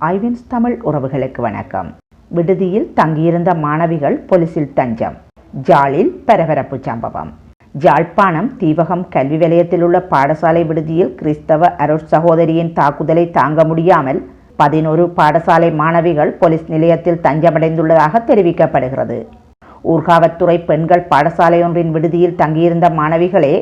ஐவின்ஸ் தமிழ் உறவுகளுக்கு வணக்கம். விடுதியில் தங்கியிருந்த மாணவிகள் போலீசில் தஞ்சம். ஜாலில் பரபரப்பு சம்பவம். ஜாழ்ப்பாணம் தீவகம் கல்வி வலயத்தில் உள்ள பாடசாலை விடுதியில் கிறிஸ்தவ அருட் சகோதரியின் தாக்குதலை தாங்க முடியாமல் பதினோரு பாடசாலை மாணவிகள் போலீஸ் நிலையத்தில் தஞ்சமடைந்துள்ளதாக தெரிவிக்கப்படுகிறது. ஊர்காவத்துறை பெண்கள் பாடசாலை ஒன்றின் விடுதியில் தங்கியிருந்த மாணவிகளே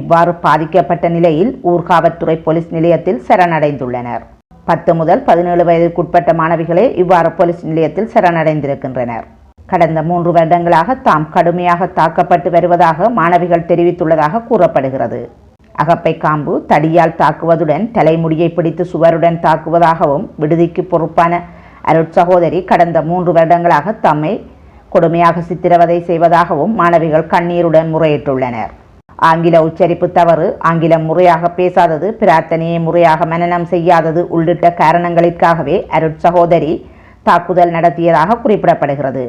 இவ்வாறு பாதிக்கப்பட்ட நிலையில் ஊர்காவத்துறை போலீஸ் நிலையத்தில் சரணடைந்துள்ளனர். பத்து முதல் பதினேழு வயதுக்குட்பட்ட மாணவிகளே இவ்வாறு போலீஸ் நிலையத்தில் சரணடைந்திருக்கின்றனர். கடந்த மூன்று வருடங்களாக தாம் கடுமையாக தாக்கப்பட்டு வருவதாக மாணவிகள் தெரிவித்துள்ளதாக கூறப்படுகிறது. அகப்பை காம்பு தடியால் தாக்குவதுடன் தலைமுடியை பிடித்து சுவருடன் தாக்குவதாகவும் விடுதிக்கு பொறுப்பான அருட்சகோதரி கடந்த மூன்று வருடங்களாக தம்மை கொடுமையாக சித்திரவதை செய்வதாகவும் மாணவிகள் கண்ணீருடன் முறையிட்டுள்ளனர். ஆங்கில உச்சரிப்பு தவறு. ஆங்கிலம் முறையாக பேசாதது பிரார்த்தனையை முறையாக மனனம் செய்யாதது உள்ளிட்ட காரணங்களிற்காகவே அருட்சகோதரி தாக்குதல் நடத்தியதாக குறிப்பிடப்படுகிறது.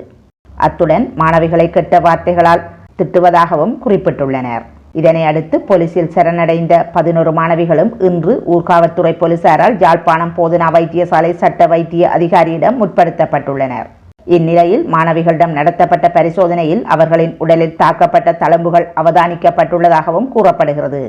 அத்துடன் மாணவிகளை கெட்ட வார்த்தைகளால் திட்டுவதாகவும் குறிப்பிட்டுள்ளனர். இதனை அடுத்து போலீசில் சரணடைந்த பதினோரு மாணவிகளும் இன்று ஊர்காவத்துறை போலீசாரால் யாழ்ப்பாணம் போதனா வைத்தியசாலை சட்ட வைத்திய அதிகாரியிடம் முற்படுத்தப்பட்டுள்ளனர். இந்நிலையில் மாணவிகளிடம் நடத்தப்பட்ட பரிசோதனையில் அவர்களின் உடலில் தாக்கப்பட்ட தளம்புகள் அவதானிக்கப்பட்டுள்ளதாகவும் கூறப்படுகிறது.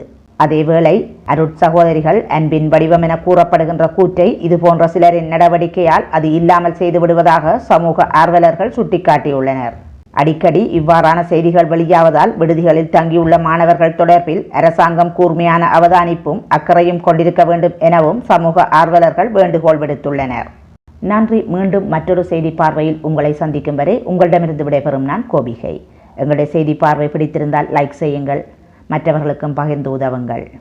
அதேவேளை அருட்சகோதரிகள் அன்பின் வடிவம் என கூறப்படுகின்ற கூற்றை இதுபோன்ற சிலரின் நடவடிக்கையால் அது இல்லாமல் செய்து விடுவதாக சமூக ஆர்வலர்கள் சுட்டிக்காட்டியுள்ளனர். அடிக்கடி இவ்வாறான செய்திகள் வெளியாவதால் விடுதிகளில் தங்கியுள்ள மாணவர்கள் தொடர்பில் அரசாங்கம் கூர்மையான அவதானிப்பும் அக்கறையும் கொண்டிருக்க வேண்டும் எனவும் சமூக ஆர்வலர்கள் வேண்டுகோள் விடுத்துள்ளனர். நன்றி. மீண்டும் மற்றொரு செய்தி பார்வையில் உங்களை சந்திக்கும் வரை உங்களிடமிருந்து விடைபெறும் நான் கோபிகை. எங்களுடைய செய்தி பார்வை பிடித்திருந்தால் லைக் செய்யுங்கள். மற்றவர்களுக்கும் பகிர்ந்து உதவுங்கள்.